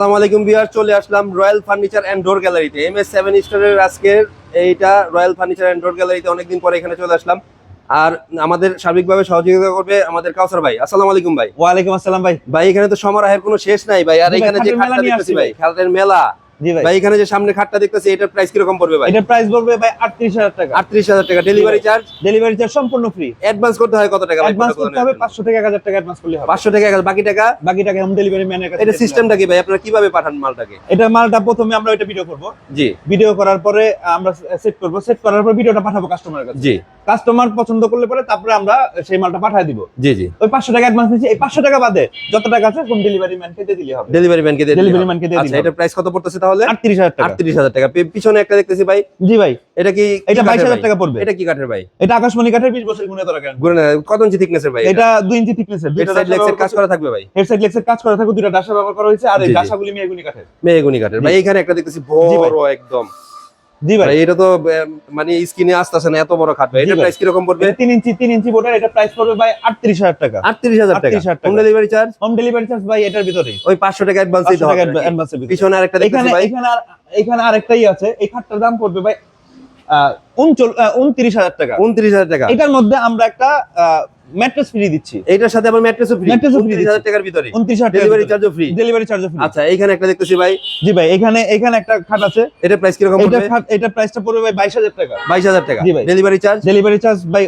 আসসালামু আলাইকুম বিয়ার চলে আসলাম রয়্যাল ফার্নিচার অ্যান্ড ডোর গ্যালারিতে। এম এস সেভেন স্টারের আজকের এইটা রয়্যাল ফার্নিচার অ্যান্ড ডোর গ্যালারিতে অনেকদিন পরে এখানে চলে আসলাম। আর আমাদের সার্বিকভাবে সহযোগিতা করবে আমাদের কাউসার ভাই। আসসালামু আলাইকুম ভাই। ওয়ালাইকুম আসসালাম ভাই। ভাই এখানে তো সমারোহের কোনো শেষ নাই ভাই আর এখানে যে খাটের ভাই। খাটের মেলা। ভাই। এখানে যে সামনে খাটটা দেখতেছি এটার প্রাইস কীরকম পড়বে ভাই? এটার প্রাইস পড়বে ভাই আটত্রিশ হাজার টাকা। আটত্রিশ হাজার টাকা। ডেলিভারি চার্জ ডেলিভারি চার্জ সম্পূর্ণ ফ্রি অ্যাডভান্স করতে হয় কত টাকা অ্যাডভান্স করতে হবে পাঁচশো থেকে এক হাজার টাকা অ্যাডভান্স করলে হবে। পাঁচশো টাকা এক হাজার। বাকি টাকা? বাকি টাকা হোম ডেলিভারি ম্যানের কাছে এটা সিস্টেমটা কি ভাই? আপনারা কীভাবে পাঠান মালটাকে? এটা মালটা প্রথমে আমরা ওইটা ভিডিও করব। জি। ভিডিও করার পরে আমরা সেট করব। সেট করার পর ভিডিওটা পাঠাবো কাস্টমারের কাছে। জি। কাস্টমার পছন্দ করলে পরে তারপরে আমরা সেই মালটা পাঠিয়ে দিব। জি জি। ওই পাঁচশো টাকা অ্যাডভান্স দিচ্ছি এই পাঁচশো টাকা বাদে যত টাকা আছে হোম ডেলিভারি ম্যানকে দিয়ে দিলে হবে। ডেলিভারি ম্যানকে দিয়ে ডেলিভারি। ম্যানকে দিয়ে আচ্ছা এটা প্রাইস কত পড়তেছে তাহলে? আটত্রিশ হাজার টাকা। আটত্রিশ হাজার টাকা। পিছনে একটা দেখতেছি ভাই। জি ভাই। এটা কি এটা বাইশ কাঠের হাজার ভাই? টাকা পড়বে। এটা কি কাঠের ভাই? এটা আকাশমণি কাঠের বিশ বছর গুণে ধরা না, কত ইঞ্চি থিকনেসের ভাই এটা দুই ইঞ্চি থিকনেসের হেড সাইড লেগসের কাজ করা থাকবে ভাই? হেডসেট লেক্সের কাজ করা থাকবে দুটো ডাসা ব্যবহার করা হয়েছে আর এই। ডাসাগুলি মেয়েগুলি কাঠের। মেহগুনি কাঠের। ভাই এখানে একটা দেখতেছি বড় একদম। জি ভাই। ভাই এটা তো মানে আসতেছে না এত বড় খাট ভাই এটা। প্রাইস কীরকম পড়বে? এটা তিন ইঞ্চি ইঞ্চি বোর্ডের এটা প্রাইস পড়বে ভাই আটত্রিশ হাজার টাকা। আটত্রিশ হাজার টাকা। 38,000 টাকা। Home delivery charge home delivery charge ভাই এটার ভিতরেই। ওই পাঁচশো টাকা অ্যাডভান্স দিতে হবে অ্যাডভান্সের পিছনে আরেকটা দেখতেছি এখানে ভাই। এখানে আর এখানে আরেকটাই আছে। এই খাটটার দাম পড়বে ভাই উনত্রিশ হাজার টাকা। উনত্রিশ হাজার টাকা। এটার মধ্যে আমরা একটা ম্যাট্রেস ফ্রি দিচ্ছি। এটার সাথে আবার ম্যাট্রেসও ফ্রি Mattress ও free উনত্রিশ হাজার টাকার ভিতরে। উনত্রিশ হাজার ডেলিভারি চার্জও ফ্রি ডেলিভারি চার্জ ফ্রি আচ্ছা এখানে একটা দেখতেছি ভাই। জি ভাই এখানে এখানে একটা খাট আছে। এটা প্রাইস কীরকম এটা পড়বে? এটা এটা প্রাইসটা পড়বে ভাই বাইশ হাজার টাকা। বাইশ হাজার টাকা। জি ভাই। ডেলিভারি চার্জ ডেলিভারি চার্জ ভাই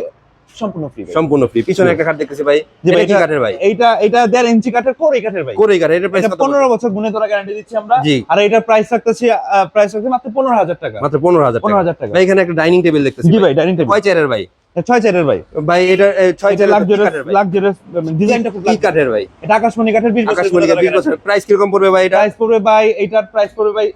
সম্পূর্ণ ফ্রি সম্পূর্ণ ফ্রি পিছনে একটা কাঠ দেখতেছি ভাই। জি এটা কি কাঠের ভাই? এইটা এটা দেড় ইঞ্চি কাঠের কোর এই কাঠের ভাই। কোরেই কাঠ এটা প্রাইস এটা কত পড়বে? পনেরো বছর গুণে ধরা গ্যারান্টি দিচ্ছি আমরা। আর এটার প্রাইস রাখতেছি প্রাইস রাখছি মাত্র পনেরো হাজার টাকা। মাত্র পনেরো হাজার পনেরো টাকা। হাজার টাকা। ভাই এখানে একটা ডাইনিং টেবিল দেখতেছি জি ভাই। ডাইনিং টেবিল কয় চেয়ারের ভাই। ছয় চেয়ারের ভাই। ভাই এটা ছয় এটা চেয়ারের লাক্সারিয়াস কাঠের ডিজাইনটা খুব কি কাঠের ভাই? এটা আকাশমণি কাঠের বিশ বছর প্রাইস কীরকম পড়বে ভাই এটা? প্রাইস পড়বে ভাই এটার প্রাইস পড়বে ভাই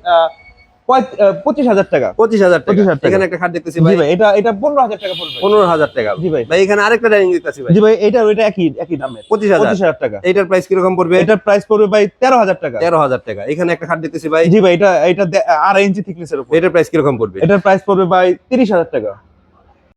পঁচিশ হাজার টাকা। পঁচিশ হাজার টাকা। এখানে একটা খাট দেখতেছি ভাই। ভাই এটা এটা পনেরো হাজার টাকা পড়বে পনেরো হাজার টাকা। জি ভাই। ভাই এখানে আরেকটা ডাইনিং দেখতেছি ভাই। জি ভাই এটা ওইটা একই একই দামে পঁচিশ হাজার। পঁচিশ হাজার টাকা। এইটার প্রাইস কীরকম পড়বে? এটার প্রাইস পড়বে ভাই তেরো হাজার টাকা। তেরো হাজার টাকা। এখানে একটা খাট দেখতেছি ভাই। জি ভাই এটা এটা আড়াই ইঞ্চি থিকনেসের উপর। এটার প্রাইস কীরকম পড়বে? এটার প্রাইস পড়বে ভাই তিরিশ হাজার টাকা।